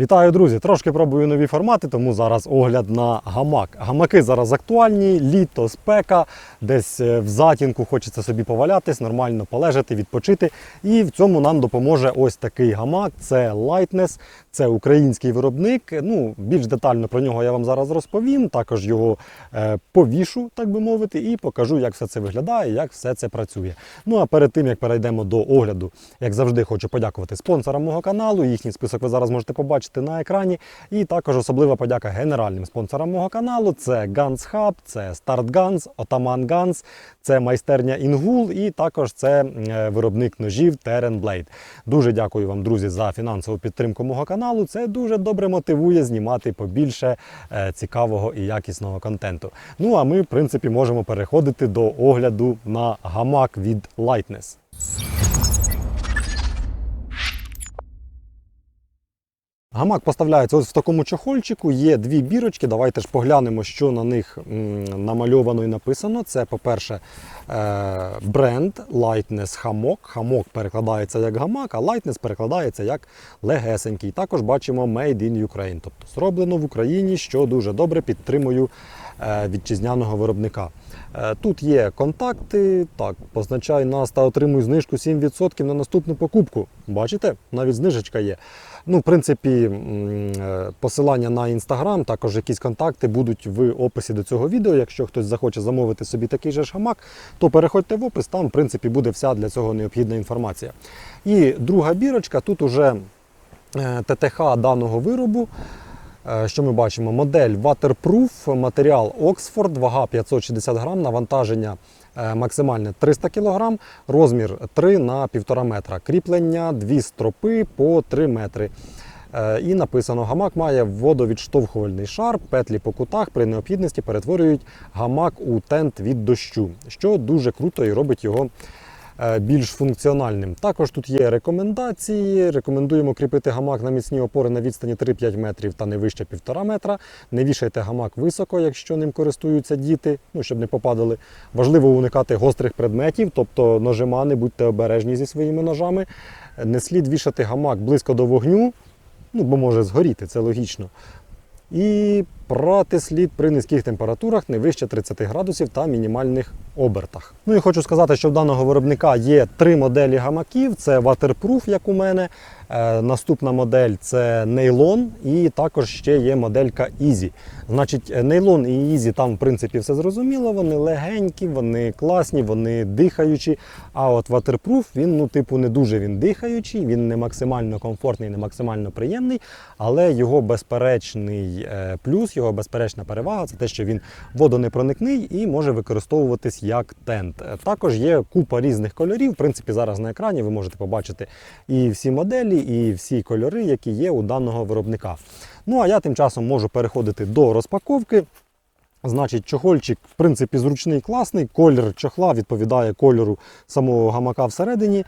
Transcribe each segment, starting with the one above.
Вітаю, друзі! Трошки пробую нові формати, тому зараз огляд на гамак. Гамаки зараз актуальні, літо, спека, десь е, в затінку хочеться собі повалятись, нормально полежати, відпочити. І в цьому нам допоможе ось такий гамак. Це Lightness, це український виробник. Ну, більш детально про нього я вам зараз розповім. Також його е, повішу, так би мовити, і покажу, як все це виглядає, як все це працює. Ну а перед тим як перейдемо до огляду, як завжди, хочу подякувати спонсорам мого каналу. Їхній список ви зараз можете побачити на екрані. І також особлива подяка генеральним спонсорам мого каналу. Це Guns Hub, це Start Guns, Ottoman Guns, це майстерня Інгул і також це е, виробник ножів Terran Blade. Дуже дякую вам, друзі, за фінансову підтримку мого каналу. Це дуже добре мотивує знімати побільше е, цікавого і якісного контенту. Ну а ми, в принципі, можемо переходити до огляду на гамак від Lightness. Гамак поставляється ось в такому чохольчику. Є дві бірочки. Давайте ж поглянемо, що на них намальовано і написано. Це, по-перше, е, бренд Lightness Хамок. Хамок перекладається як гамак, а Lightness перекладається як легесенький. Також бачимо Made in Ukraine, тобто зроблено в Україні, що дуже добре підтримую вітчизняного виробника. Е, Тут є контакти. Так, позначай нас та отримуй знижку 7% на наступну покупку. Бачите, навіть знижечка є. Ну, в принципі, е, посилання на інстаграм, також якісь контакти будуть в описі до цього відео. Якщо хтось захоче замовити собі такий же ж гамак, то переходьте в опис, там, в принципі, буде вся для цього необхідна інформація. І друга бірочка, тут уже е, ТТХ даного виробу. Е, Що ми бачимо? Модель Waterproof, матеріал Oxford, вага 560 грам, навантаження е, максимальне 300 кг, розмір 3 на 1,5 метра. Кріплення 2 стропи по 3 метри. Е, І написано: гамак має водовідштовхувальний шар, петлі по кутах при необхідності перетворюють гамак у тент від дощу, що дуже круто і робить його більш функціональним. Також тут є рекомендації. Рекомендуємо кріпити гамак на міцні опори на відстані 3-5 метрів та не вище 1,5 метра. Не вішайте гамак високо, якщо ним користуються діти, ну щоб не попадали. Важливо уникати гострих предметів, тобто ножимани, будьте обережні зі своїми ножами. Не слід вішати гамак близько до вогню, ну бо може згоріти, це логічно. І прати слід при низьких температурах не вище 30 градусів та мінімальних обертах. Ну і хочу сказати, що в даного виробника є три моделі гамаків: це Waterproof, як у мене. Е, наступна модель це нейлон, і також ще є моделька Easy. Значить, е, нейлон і Easy там, в принципі, все зрозуміло. Вони легенькі, вони класні, вони дихаючі. А от Waterproof, він, ну, типу, не дуже він дихаючий, він не максимально комфортний, не максимально приємний, але його безперечний е, плюс, його безперечна перевага це те, що він водонепроникний і може використовуватись як тент. Також є купа різних кольорів. В принципі, зараз на екрані ви можете побачити і всі моделі, і всі кольори, які є у даного виробника. Ну а я тим часом можу переходити до розпаковки. Значить, чохольчик, в принципі, зручний, класний. Колір чохла відповідає кольору самого гамака всередині.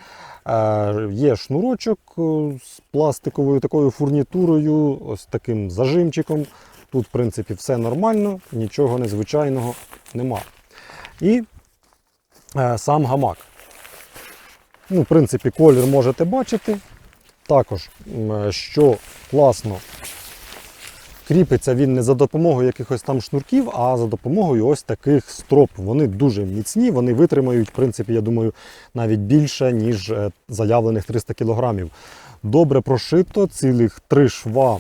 Е, є шнурочок е, з пластиковою такою фурнітурою, ось таким зажимчиком. Тут, в принципі, все нормально, нічого незвичайного нема. І е, сам гамак. Ну, в принципі, колір можете бачити. Також, е, що класно, кріпиться він не за допомогою якихось там шнурків, а за допомогою ось таких строп. Вони дуже міцні, вони витримають, в принципі, я думаю, навіть більше, ніж е, заявлених 300 кг. Добре прошито, цілих три шва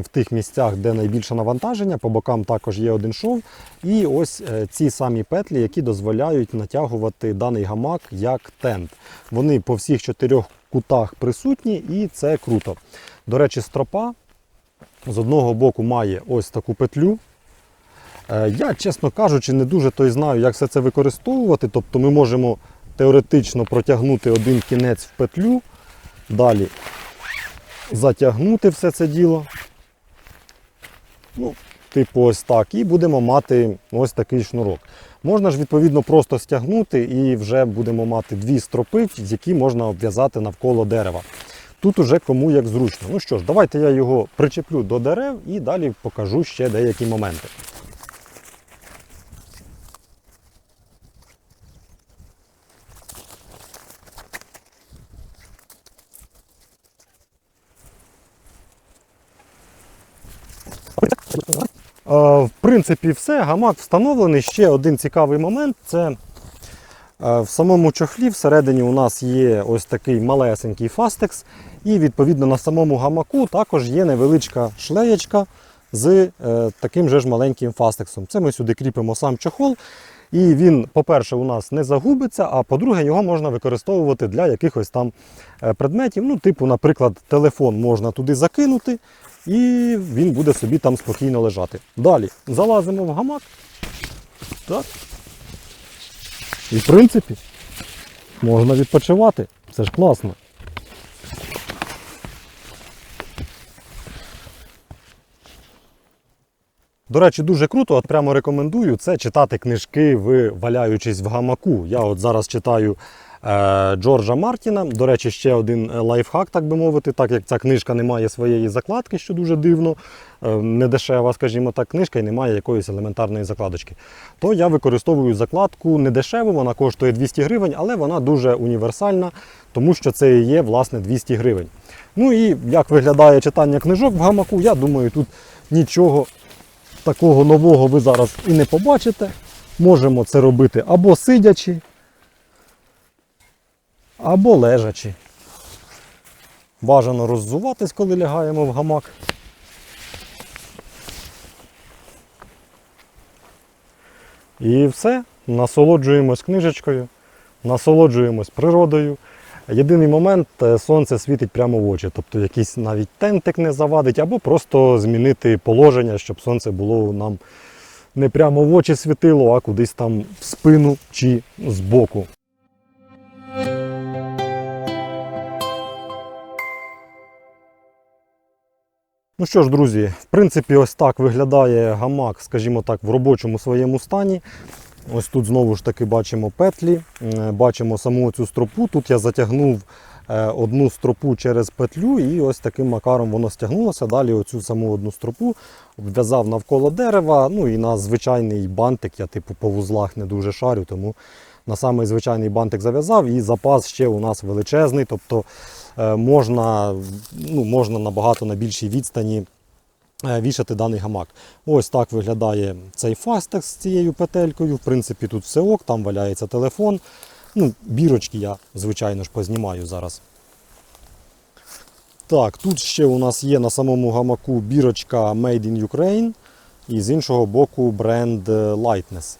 в тих місцях, де найбільше навантаження. По бокам також є один шов. І ось е, ці самі петлі, які дозволяють натягувати даний гамак як тент. Вони по всіх чотирьох кутах присутні, і це круто. До речі, стропа з одного боку має ось таку петлю. Е, Я, чесно кажучи, не дуже то й знаю, як все це використовувати. Тобто ми можемо теоретично протягнути один кінець в петлю, далі затягнути все це діло. Ну, типу ось так. І будемо мати ось такий шнурок. Можна ж, відповідно, просто стягнути і вже будемо мати дві стропи, які можна обв'язати навколо дерева. Тут уже кому як зручно. Ну що ж, давайте я його причеплю до дерев і далі покажу ще деякі моменти. В принципі, все. Гамак встановлений. Ще один цікавий момент це е, в самому чохлі всередині у нас є ось такий малесенький фастекс, і відповідно на самому гамаку також є невеличка шлеєчка з е, таким же ж маленьким фастексом. Це ми сюди кріпимо сам чохол. І він, по-перше, у нас не загубиться, а по-друге, його можна використовувати для якихось там е, предметів. Ну, типу, наприклад, телефон можна туди закинути, і він буде собі там спокійно лежати. Далі залазимо в гамак. Так. І в принципі, можна відпочивати. Це ж класно. До речі, дуже круто, от прямо рекомендую це читати книжки, ви валяючись в гамаку. Я от зараз читаю Джорджа Мартіна. До речі, ще один е, лайфхак, так би мовити, так як ця книжка не має своєї закладки, що дуже дивно, е, не дешева, скажімо так, книжка і не має якоїсь елементарної закладочки. То я використовую закладку не дешеву, вона коштує 200 гривень, але вона дуже універсальна, тому що це і є власне 200 гривень. Ну і як виглядає читання книжок в гамаку, я думаю, тут нічого такого нового ви зараз і не побачите. Можемо це робити або сидячи, або лежачи. Бажано роззуватись, коли лягаємо в гамак. І все, насолоджуємось книжечкою, насолоджуємось природою. Єдиний момент е, сонце світить прямо в очі, тобто якийсь навіть тентик не завадить, або просто змінити положення, щоб сонце було нам не прямо в очі світило, а кудись там в спину чи збоку. Ну що ж, друзі, в принципі, ось так виглядає гамак, скажімо так, в робочому своєму стані. Ось тут знову ж таки бачимо петлі, бачимо саму цю стропу. Тут я затягнув одну стропу через петлю і ось таким макаром воно стягнулося. Далі оцю саму одну стропу вв'язав навколо дерева. Ну і на звичайний бантик, я типу по вузлах не дуже шарю, тому на самий звичайний бантик зав'язав і запас ще у нас величезний. Тобто е, можна, ну, можна набагато на більшій відстані е, вішати даний гамак. Ось так виглядає цей фастекс з цією петелькою. В принципі, тут все ок, там валяється телефон. Ну, Бірочки я, звичайно ж, познімаю зараз. Так, тут ще у нас є на самому гамаку бірочка Made in Ukraine і з іншого боку бренд е, Lightness.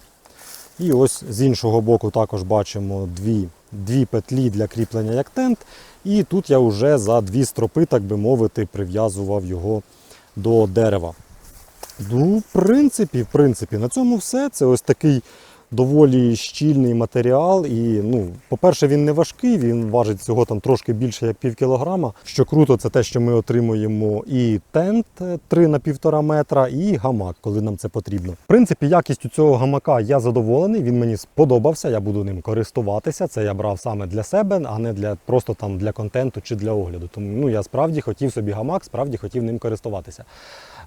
І ось з іншого боку також бачимо дві, дві петлі для кріплення як тент. І тут я вже за дві стропи, так би мовити, прив'язував його до дерева. Ну, в принципі, в принципі, на цьому все. Це ось такий доволі щільний матеріал. І, ну, по-перше, він не важкий, він важить всього там трошки більше як пів кілограма. Що круто, це те, що ми отримуємо і тент е, 3 на півтора метра, і гамак, коли нам це потрібно. В принципі, якістю цього гамака я задоволений. Він мені сподобався. Я буду ним користуватися. Це я брав саме для себе, а не для просто там для контенту чи для огляду. Тому ну, я справді хотів собі гамак, справді хотів ним користуватися.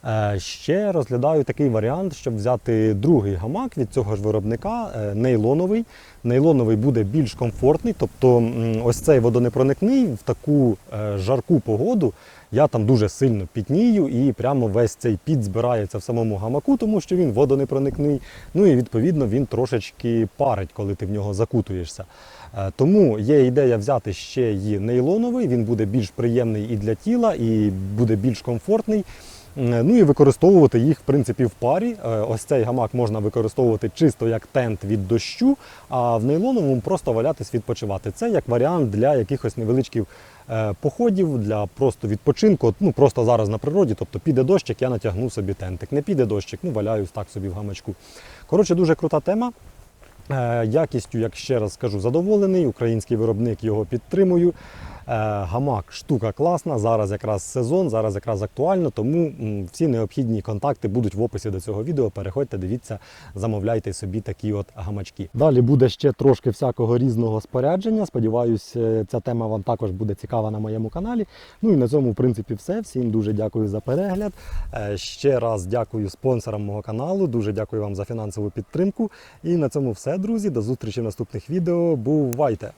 Е, Ще розглядаю такий варіант, щоб взяти другий гамак від цього ж виробника, е, нейлоновий. Нейлоновий буде більш комфортний, тобто ось цей водонепроникний в таку е, жарку погоду. Я там дуже сильно пітнію і прямо весь цей піт збирається в самому гамаку, тому що він водонепроникний. Ну і відповідно він трошечки парить, коли ти в нього закутуєшся. Тому є ідея взяти ще і нейлоновий, він буде більш приємний і для тіла, і буде більш комфортний. Е, Ну і використовувати їх в принципі в парі. Е, Ось цей гамак можна використовувати чисто як тент від дощу, а в нейлоновому просто валятись відпочивати. Це як варіант для якихось невеличких е, походів, для просто відпочинку. Ну просто зараз на природі, тобто піде дощик, я натягну собі тентик. Не піде дощик, ну валяюсь так собі в гамачку. Коротше, дуже крута тема. Якістю, як ще раз скажу, задоволений. Український виробник його підтримую. Е, Гамак штука класна. Зараз якраз сезон, зараз якраз актуально, тому всі необхідні контакти будуть в описі до цього відео. Переходьте, дивіться, замовляйте собі такі от гамачки. Далі буде ще трошки всякого різного спорядження. Сподіваюсь, е, ця тема вам також буде цікава на моєму каналі. Ну і на цьому, в принципі, все. Всім дуже дякую за перегляд. Е, Ще раз дякую спонсорам мого каналу. Дуже дякую вам за фінансову підтримку. І на цьому все, друзі. До зустрічі в наступних відео. Бувайте!